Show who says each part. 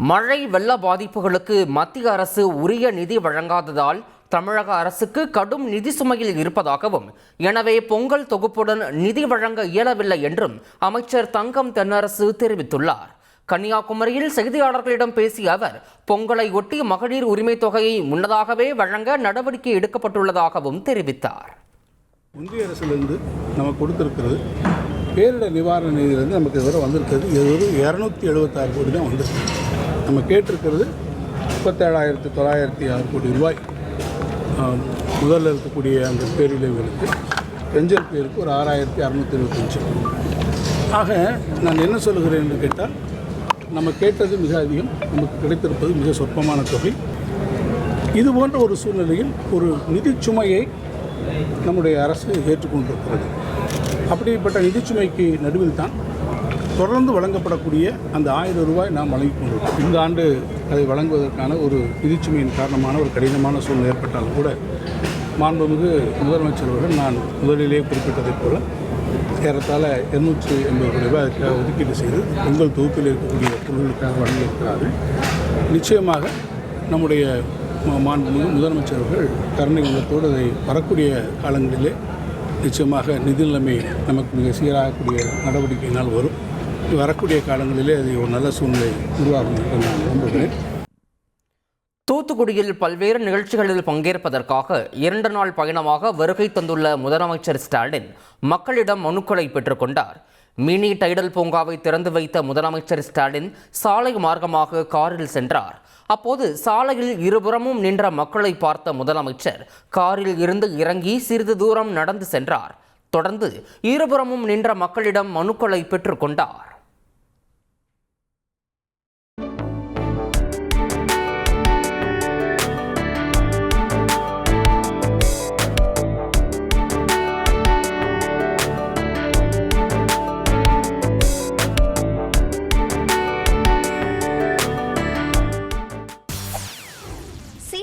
Speaker 1: மழை வெள்ள பாதிப்புகளுக்கு மத்திய அரசு உரிய நிதி வழங்காததால் தமிழக அரசுக்கு கடும் நிதி சுமையில் இருப்பதாகவும் எனவே பொங்கல் தொகுப்புடன் நிதி வழங்க இயலவில்லை என்றும் அமைச்சர் தங்கம் தென்னரசு தெரிவித்துள்ளார். கன்னியாகுமரியில் செய்தியாளர்களிடம் பேசிய அவர் பொங்கலை ஒட்டி மகளிர் உரிமைத் தொகையை முன்னதாகவே வழங்க நடவடிக்கை எடுக்கப்பட்டுள்ளதாகவும் தெரிவித்தார்.
Speaker 2: ஒன்றிய அரசிலிருந்து நமக்கு கொடுத்துருக்கிறது பேரிடர் நிவாரண நிதியிலிருந்து நமக்கு இதுவரை வந்திருக்கிறது. இது ஒரு இரநூத்தி எழுபத்தாறு கோடி தான் வந்திருக்கு. நம்ம கேட்டிருக்கிறது முப்பத்தேழாயிரத்து தொள்ளாயிரத்தி ஆறு கோடி ரூபாய். முதல்ல இருக்கக்கூடிய அந்த பேரிழிவுகளுக்கு பெஞ்சல் பேருக்கு ஒரு ஆறாயிரத்தி அறநூற்றி இருபத்தஞ்சு. ஆக நான் என்ன சொல்லுகிறேன் என்று கேட்டால் நம்ம கேட்டது மிக அதிகம் நமக்கு கிடைத்திருப்பது மிக சொற்பமான தொகை. இது போன்ற ஒரு சூழ்நிலையில் ஒரு நிதி சுமையை நம்முடைய அரசு ஏற்றுக்கொண்டிருக்கிறது. அப்படிப்பட்ட நிதிச்சுமைக்கு நடுவில் தான் தொடர்ந்து வழங்கப்படக்கூடிய அந்த ஆயிரம் ரூபாய் நாம் வழங்கிக் கொண்டிருக்கோம். இந்த ஆண்டு அதை வழங்குவதற்கான ஒரு நிதிச்சுமையின் காரணமான ஒரு கடினமான சூழ்நிலை ஏற்பட்டாலும் கூட மாண்புமிகு முதலமைச்சர் அவர்கள் நான் முதலிலேயே குறிப்பிட்டதைப் போல ஏறத்தாழ இருநூற்றி எண்பது கோடி ரூபாய் அதுக்காக ஒதுக்கீடு செய்து பொங்கல் தொகுப்பில் இருக்கக்கூடிய பொருட்களுக்காக வழங்கியிருக்கிறார்கள். நிச்சயமாக நம்முடைய ம- மாண்புமிகு முதலமைச்சர் அவர்கள் கருணை உள்ளத்தோடு அதை வரக்கூடிய காலங்களிலே நிச்சயமாக நிதி நிலைமை நமக்கு மிக சீராகக்கூடிய நடவடிக்கையினால் வரும். வரக்கூடிய காலங்களிலே அது ஒரு நல்ல சூழ்நிலை உருவாகும் என்று நான் நம்புகிறேன்.
Speaker 1: தூத்துக்குடியில் பல்வேறு நிகழ்ச்சிகளில் பங்கேற்பதற்காக இரண்டு நாள் பயணமாக வருகை தந்துள்ள முதலமைச்சர் ஸ்டாலின் மக்களிடம் மனுக்களை பெற்றுக்கொண்டார் மினி டைடல் பூங்காவை திறந்து வைத்த முதலமைச்சர் ஸ்டாலின் சாலை மார்க்கமாக காரில் சென்றார். அப்போது சாலையில் இருபுறமும் நின்ற மக்களை பார்த்த முதலமைச்சர் காரில் இருந்து இறங்கி சிறிது தூரம் நடந்து சென்றார். தொடர்ந்து இருபுறமும் நின்ற மக்களிடம் மனுக்களை பெற்றுக்கொண்டார்